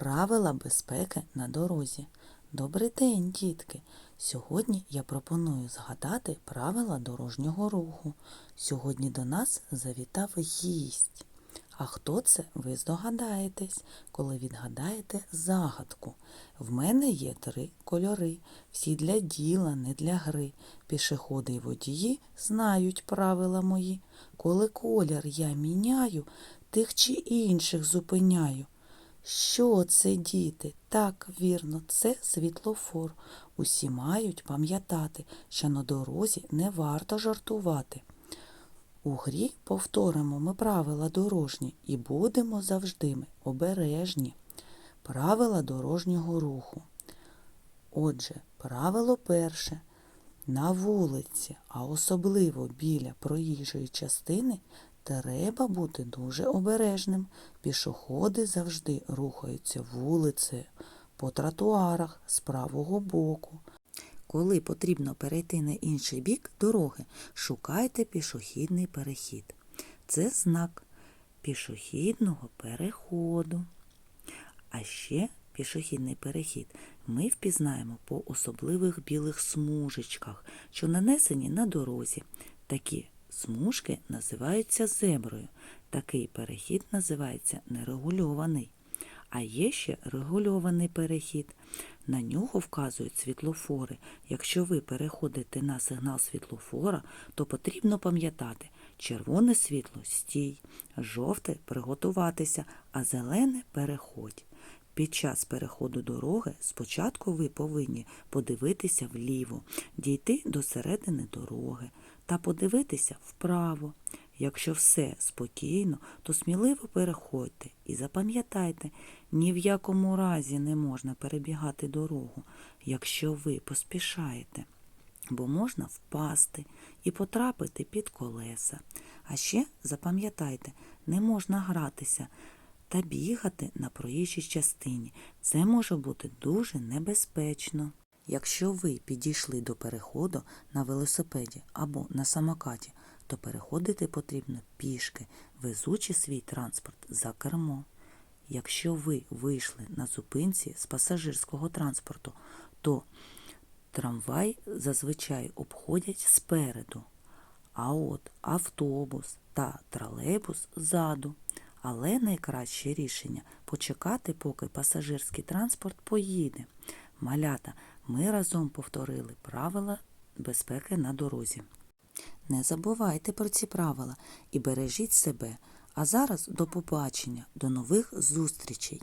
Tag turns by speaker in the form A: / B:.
A: Правила безпеки на дорозі. Добрий день, дітки! Сьогодні я пропоную згадати правила дорожнього руху. Сьогодні до нас завітав гість. А хто це, ви здогадаєтесь, коли відгадаєте загадку. В мене є три кольори, всі для діла, не для гри. Пішоходи й водії знають правила мої. Коли колір я міняю, тих чи інших зупиняю. Що це, діти? Так, вірно, це світлофор. Усі мають пам'ятати, що на дорозі не варто жартувати. У грі повторимо ми правила дорожні і будемо завжди ми обережні. Правила дорожнього руху. Отже, правило перше. На вулиці, а особливо біля проїжджої частини, треба бути дуже обережним. Пішоходи завжди рухаються вулицею, по тротуарах з правого боку. Коли потрібно перейти на інший бік дороги, шукайте пішохідний перехід. Це знак пішохідного переходу. А ще пішохідний перехід ми впізнаємо по особливих білих смужечках, що нанесені на дорозі. Такі смужки називаються зеброю. Такий перехід називається нерегульований. А є ще регульований перехід. На нього вказують світлофори. Якщо ви переходите на сигнал світлофора, то потрібно пам'ятати червоне світло стій, жовте приготуватися, а зелене переходь. Під час переходу дороги спочатку ви повинні подивитися вліво, дійти до середини дороги та подивитися вправо. Якщо все спокійно, то сміливо переходьте і запам'ятайте, ні в якому разі не можна перебігати дорогу, якщо ви поспішаєте, бо можна впасти і потрапити під колеса. А ще запам'ятайте, не можна гратися та бігати на проїжджій частині. Це може бути дуже небезпечно. Якщо ви підійшли до переходу на велосипеді або на самокаті, то переходити потрібно пішки, везучи свій транспорт за кермо. Якщо ви вийшли на зупинці з пасажирського транспорту, то трамвай зазвичай обходять спереду, а от автобус та тролейбус ззаду. Але найкраще рішення почекати, поки пасажирський транспорт поїде. Малята, ми разом повторили правила безпеки на дорозі. Не забувайте про ці правила і бережіть себе. А зараз до побачення, до нових зустрічей!